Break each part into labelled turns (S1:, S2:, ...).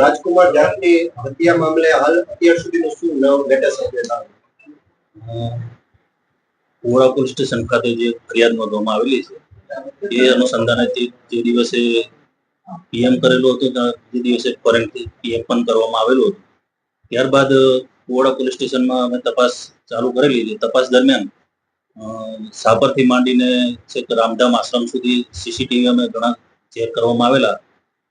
S1: રાજકુમાર જાટની હત્યા મામલે હાલ અત્યાર સુધીનું શું નવ લેટેસ્ટ અપડેટ આવે
S2: કુવડા પોલીસ સ્ટેશન ખાતે જે ફરિયાદ નોંધવામાં આવેલી છે એ અનુસંધાને તે જે દિવસે પીએમ કરેલું હતું ત્યાં જે દિવસે ફોરેન્સિક પીએમ પણ કરવામાં આવેલું હતું ત્યારબાદ કુવડા પોલીસ સ્ટેશનમાં અમે તપાસ ચાલુ કરેલી છે તપાસ દરમિયાન અ, સાપરથી માંડીને છેક રામધામ આશ્રમ સુધી સીસીટીવી અમે ઘણા ચેક કરવામાં આવેલા.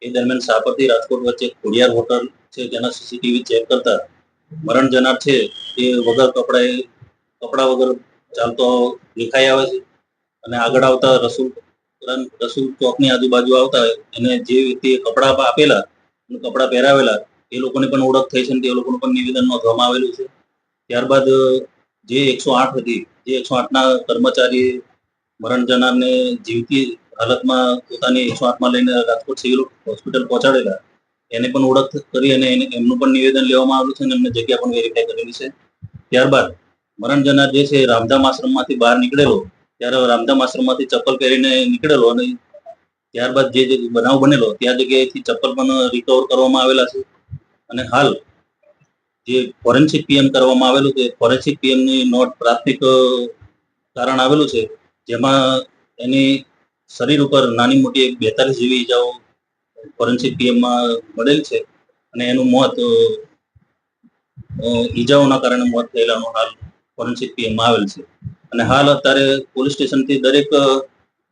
S2: એ દરમિયાન સાપરથી રાજકોટ વચ્ચે ખોડિયાર હોટલ છે તેના સીસીટીવી ચેક કરતા મરણ જનાર છે તે વગર કપડાએ કપડા વગર ચાલતો દેખાઈ આવે છે. અને આગળ આવતા રસુલ રસુલ ચોકની આજુબાજુ આવતા એને જે વ્યક્તિએ કપડા આપેલા અને કપડા પહેરાવેલા એ લોકોની પણ ઓળખ થઈ છે અને તે લોકોનું પણ નિવેદન નોંધવામાં આવેલું છે. ત્યારબાદ જે એકસો આઠ હતી જે એકસો આઠના કર્મચારી મરણ જનારને જીવતી હાલતમાં પોતાની એકસો આઠમાં લઈને રાજકોટ સિવિલ હોસ્પિટલ પહોંચાડેલા. એને પણ ઓળખ કરી અને એમનું પણ નિવેદન લેવામાં આવ્યું છે અને એમને જગ્યા પણ વેરીફાઈ કરેલી છે. ત્યારબાદ મરણ જનાર જે છે રામધામ આશ્રમમાંથી બહાર નીકળેલો. ત્યારે રામધામ આશ્રમમાંથી ચપ્પલ પહેરીને નીકળેલો અને ત્યારબાદ જે બનાવ બનેલો, ત્યાં જગ્યાએથી ચપ્પલ પણ રિકવર કરવામાં આવેલા છે. અને હાલ જે ફોરેન્સિક પીએમ કરવામાં આવેલું છે ફોરેન્સિક પીએમની નોટ પ્રાથમિક કારણ આવેલું છે, જેમાં એની શરીર ઉપર નાની મોટી બેતાલીસ જેવી ઈજાઓ ફોરેન્સિક પીએમમાં મળેલ છે અને એનું મોત ઈજાઓના કારણે મોત થયેલાનું હાલ ફોરેન્સિક પીએમમાં આવેલ છે. અને હાલ અત્યારે પોલીસ સ્ટેશનથી દરેક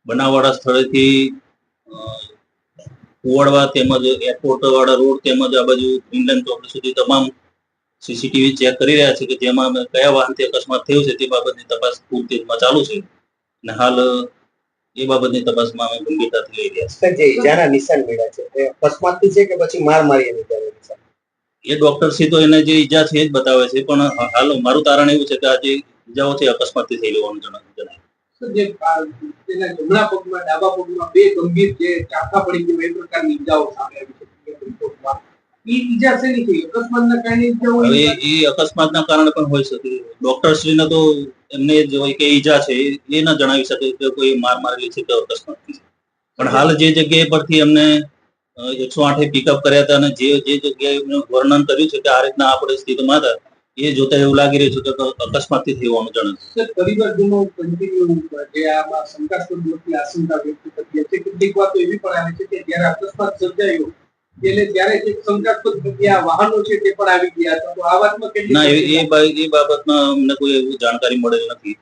S2: બનાવવાળા સ્થળેથી કુવાડવા તેમજ એરપોર્ટ વાળા રોડ તેમજ આ બાજુ ગ્રીનલેન્ડ ચોકડી સુધી તમામ સીસીટીવી ચેક કરી રહ્યા છે કે જેમાં કયા વાહનથી અકસ્માત થયું છે તે બાબતની તપાસ પૂરતીમાં ચાલુ છે. અને હાલ એ બાબતની તપાસમાં અમે ગંભીરતાથી લઈ રહ્યા છીએ.
S1: જે ઈજાના નિશાન મળ્યા છે એ અકસ્માતથી છે કે પછી માર મારી એની
S2: એ ડોક્ટર છે તો એને જે ઈજા છે એ જ બતાવે છે પણ હાલ મારું તારણ એવું છે કે આ જે ઈજાઓ છે અકસ્માતથી થઈ હોવાનું જણાય જણાય.
S3: જે તેના જમણા પગમાં ડાબા પગમાં બે ગંભીર જે ચાકા પડી ગયું એ પ્રકારની ઈજાઓ સામે આવી ઈ ઈજા શેની થઈ? અકસ્માતના કારણે ઈજા
S2: હવે
S3: હોય
S2: એ અકસ્માતના કારણે પણ હોઈ શકે. ડોક્ટર શ્રીને તો એમને જ હોય કે ઈજા છે એ- ના જણાવી શકે કે કોઈ માર મારેલી છે કે અકસ્માત પણ હાલ જે જગ્યાએ પરથી એમને એકસો આઠે પિકઅપ કર્યા હતા અને જે જે જગ્યાએ વર્ણન કર્યું છે કે આ રીતના આપણે સ્થિતિમાં હતા એ જોતા એવું લાગી રહ્યું છે કે અકસ્માતથી થી હોવાનું જણાય
S3: પરિવારજનો કન્ટિન્યુ જે આમાં શંકાસ્પદ આશંકા વ્યક્ત કરી છે. કેટલીક વાતો એવી પણ આવે છે કે જ્યારે અકસ્માત સર્જાયો એટલે ત્યારે જે શંકાસ્પદ વાહનો છે તે પણ આવી ગયા હતા. તો આ વાતમાં
S2: ના એ એ બાબતમાં અમને કોઈ એવું જાણકારી મળેલ નથી.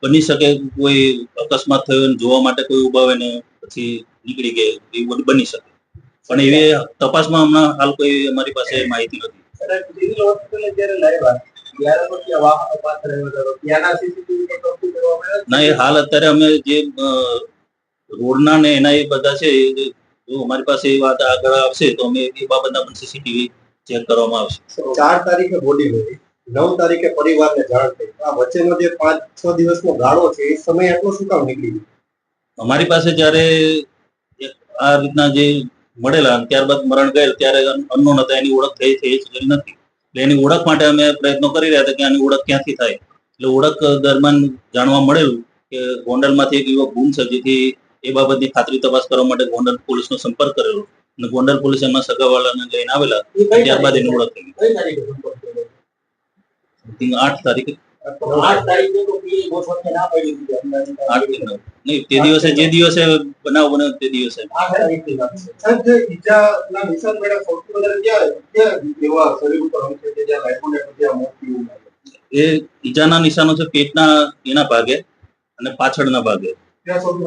S2: બની શકે કોઈ અકસ્માત થયો જોવા માટે કોઈ ઊભા હોય ને પછી નીકળી ગયા એવું બની શકે. પણ એવી તપાસમાં હમણાં હાલ કોઈ અમારી પાસે માહિતી નથી.
S3: હોસ્પિટલે જ્યારે લાવ્યા ને
S2: એ હાલ અત્યારે અમે જે રોડના ને એના એ બધા છે એ જે- અમારી પાસે એ વાત આગળ આવશે તો અમે એ બાબતના પણ સીસીટીવી ચેક કરવામાં આવશે.
S1: ચાર તારીખે બોડી હતી નવ તારીખે પરિવારને જાણ થઈ. આ વચ્ચેનો જે પાંચ છ દિવસનો ગાળો છે એ સમય આટલો શું કામ નીકળી ગયો?
S2: અમારી પાસે જ્યારે આ રીતના જે મળેલા ત્યારબાદ મરણ ગયેલ ત્યારે અનનોન હતા એની ઓળખ થઈ થઈ શકેલી નથી. એટલે એની ઓળખ માટે અમે પ્રયત્નો કરી રહ્યા હતા કે આની ઓળખ ક્યાંથી થાય. એટલે ઓળખ દરમિયાન જાણવા મળેલું કે ગોંડલમાંથી એક યુવક ગુમ છે જેથી એ બાબતની ખાતરી તપાસ કરવા માટે ગોંડલ પોલીસનો સંપર્ક કરેલો. અને ગોંડલ પોલીસ એમના સગાવાળાને લઈને આવેલા ત્યારબાદ એની ઓળખ થઈ આઠ તારીખે?
S3: તો
S2: દિવસે જે દિવસે બનાવ બન્યો તે દિવસે. એ ઈજાના નિશાનો છે પેટના એના ભાગે અને પાછળના ભાગે.
S1: ત્યાં સૌથી